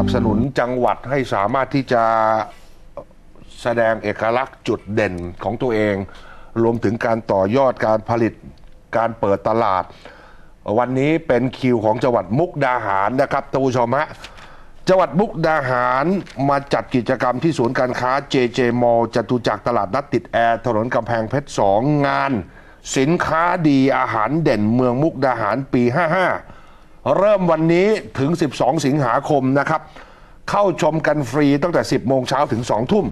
นับสนุนจังหวัดให้สามารถที่จะแสดงเอกลักษณ์จุดเด่นของตัวเอง รวมถึงการต่อยอดการผลิตการเปิดตลาด วันนี้เป็นคิวของจังหวัดมุกดาหารนะครับท่านผู้ชมฮะจังหวัดมุกดาหารมาจัดกิจกรรมที่ศูนย์การค้า JJ m a l l จตุจักรตลาดนัดติดแอร์ถนนกำแพงเพชร2งาน สินค้าดีอาหารเด่นเมืองมุกดาหารปี 55 เริ่มวันนี้ถึง 12 สิงหาคมนะครับ เข้าชมกันฟรีตั้งแต่ 10 โมงเช้าถึง 2 ทุ่ม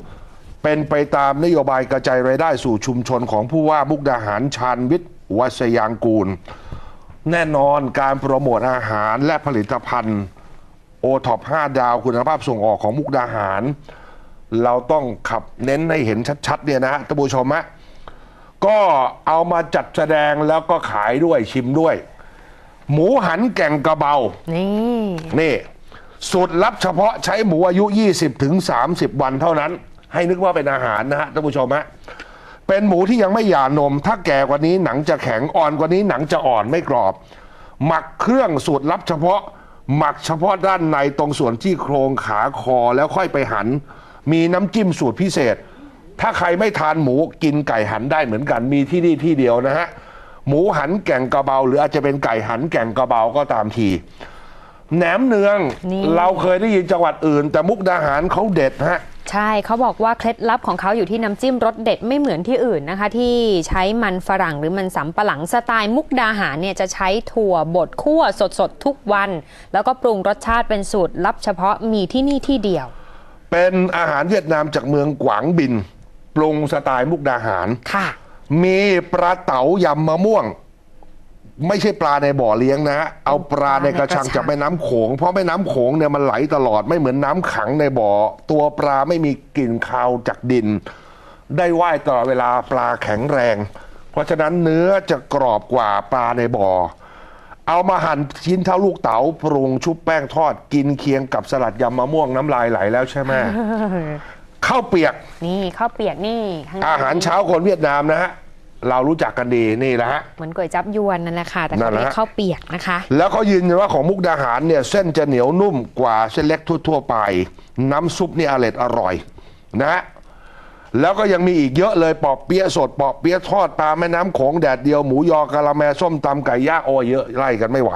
เป็นไปตามนโยบายกระจายรายได้สู่ชุมชนของผู้ว่ามุกดาหารชาญวิทย์วัชยางกูล แน่นอนการโปรโมทอาหารและผลิตภัณฑ์โอท็อป5ดาวคุณภาพส่งออกของมุกดาหาร เราต้องขับเน้นให้เห็นชัดๆเนี่ยนะฮะท่านผู้ชมฮะก็เอามาจัดแสดงแล้วก็ขายด้วยชิมด้วย หมูหันแก่งกระเบา นี่ นี่ สูตรลับเฉพาะใช้หมูอายุ 20ถึง30 วันเท่านั้น ให้นึกว่าเป็นอาหารนะฮะท่านผู้ชมฮะเป็นหมูที่ยังไม่หย่านม ถ้าแก่กว่านี้หนังจะแข็งอ่อนกว่านี้หนังจะอ่อนไม่กรอบ หมักเครื่องสูตรลับเฉพาะ หมักเฉพาะด้านในตรงส่วนที่โครงขาคอแล้วค่อยไปหัน มีน้ำจิ้มสูตรพิเศษ ถ้าใครไม่ทานหมูกินไก่หันได้เหมือนกัน มีที่นี่ที่เดียวนะฮะ หมูหันแก่งกระเบา หรืออาจจะเป็นไก่หันแก่งกระเบาก็ตามทีแหนมเนืองนี่ เราเคยได้ยินจังหวัดอื่น แต่มุกดาหารเขาเด็ดฮะ ใช่เขาบอกว่าเคล็ดลับของเขาอยู่ที่น้ำจิ้มรสเด็ดไม่เหมือนที่อื่นนะคะ ที่ใช้มันฝรั่งหรือมันสำปะหลังสไตล์มุกดาหารเนี่ยจะใช้ถั่วบดคั่วสดๆทุกวัน แล้วก็ปรุงรสชาติเป็นสูตรลับเฉพาะมีที่นี่ที่เดียว เป็นอาหารเวียดนามจากเมืองกวางบินปรุงสไตล์มุกดาหาร ค่ะ มีปลาเต๋ายำมะม่วง ไม่ใช่ปลาในบ่อเลี้ยงนะฮะเอาปลาในกระชังในกระชังจากแม่น้ำโขง เพราะแม่น้ำโขงเนี่ยมันไหลตลอดไม่เหมือนน้ำขังในบ่อ ตัวปลาไม่มีกลิ่นคาวจากดิน ได้ว่ายตลอดเวลาปลาแข็งแรง เพราะฉะนั้นเนื้อจะกรอบกว่าปลาในบ่อ เอามาหั่นชิ้นเท่าลูกเต๋าปรุงชุบแป้งทอดกินเคียงกับสลัดยำมะม่วงน้ำลายไหลแล้วใช่ไหม ข้าวเปียกนี่ข้าวเปียกนี่ข้งในอาหารเช้าคนเวียดนามนะฮะเรารู้จักกันดีนี่แหละฮะ เหมือนก๋วยจับยวนนั่นแหละค่ะ แต่นั่เขานแหละ เรียกข้าวเปียกนะคะ แล้วเขายืนยันว่าของมุกดาหารเนี่ยเส้นจะเหนียวนุ่มกว่าเส้นเล็กทั่ว ๆ ไป น้ำซุปนี่อร่อยอร่อยนะฮะแล้วก็ยังมีอีกเยอะเลยปอบเปี๊ยะสดปอบเปี๊ยะทอดปลาแม่น้ำโขงแดดเดียวหมูยอกะละแมส้มตำไก่ย่างโอ้ยเยอะไล่กันไม่ไหว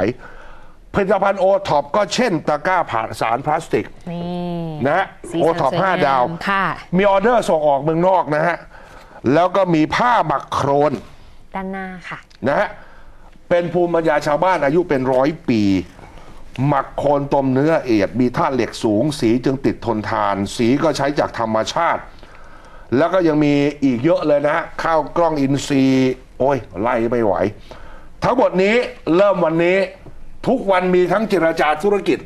ผลิตภัณฑ์โอท็อปก็เช่นตะกร้าผ่าสารพลาสติก นี่ นะฮะสีโอสันท็อปสวยห้างดาว ค่ะ มีออเดอร์ส่งออกเมืองนอกนะฮะ แล้วก็มีผ้าหมักโครนด้านหน้าค่ะ นะฮะ เป็นภูมิปัญญาชาวบ้านอายุเป็นร้อยปี หมักโคลนต้มเนื้อเอียด มีธาตุเหล็กสูง สีจึงติดทนทาน สีก็ใช้จากธรรมชาติ แล้วก็ยังมีอีกเยอะเลยนะฮะข้าวกล้องอินทรีย์โอ้ย ไล่ไม่ไหว ทั้งหมดนี้เริ่มวันนี้ทุกวันมีทั้งเจรจาธุรกิจ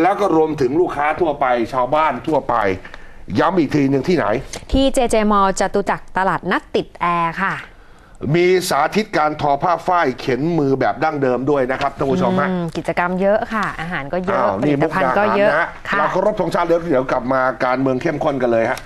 แล้วก็รวมถึงลูกค้าทั่วไป ชาวบ้านทั่วไป ย้ำอีกทีหนึ่งที่ไหน ที่ JJ m a l l จตุจักรตลาดนัดติดแอร์ค่ะ มีสาธิตการทอผ้าฝ้ายเข็นมือแบบดั้งเดิมด้วยนะครับท่านผู้ชมฮะ อืมกิจกรรมเยอะค่ะ อาหารก็เยอะอ้าวผลินี่ตมุกภัณดาฑ์ก็หารเยอะนะฮะค่ะ เราเคารพธงชาติเดี๋ยวเดี๋ยวกลับมาการเมืองเข้มข้นกันเลยฮะ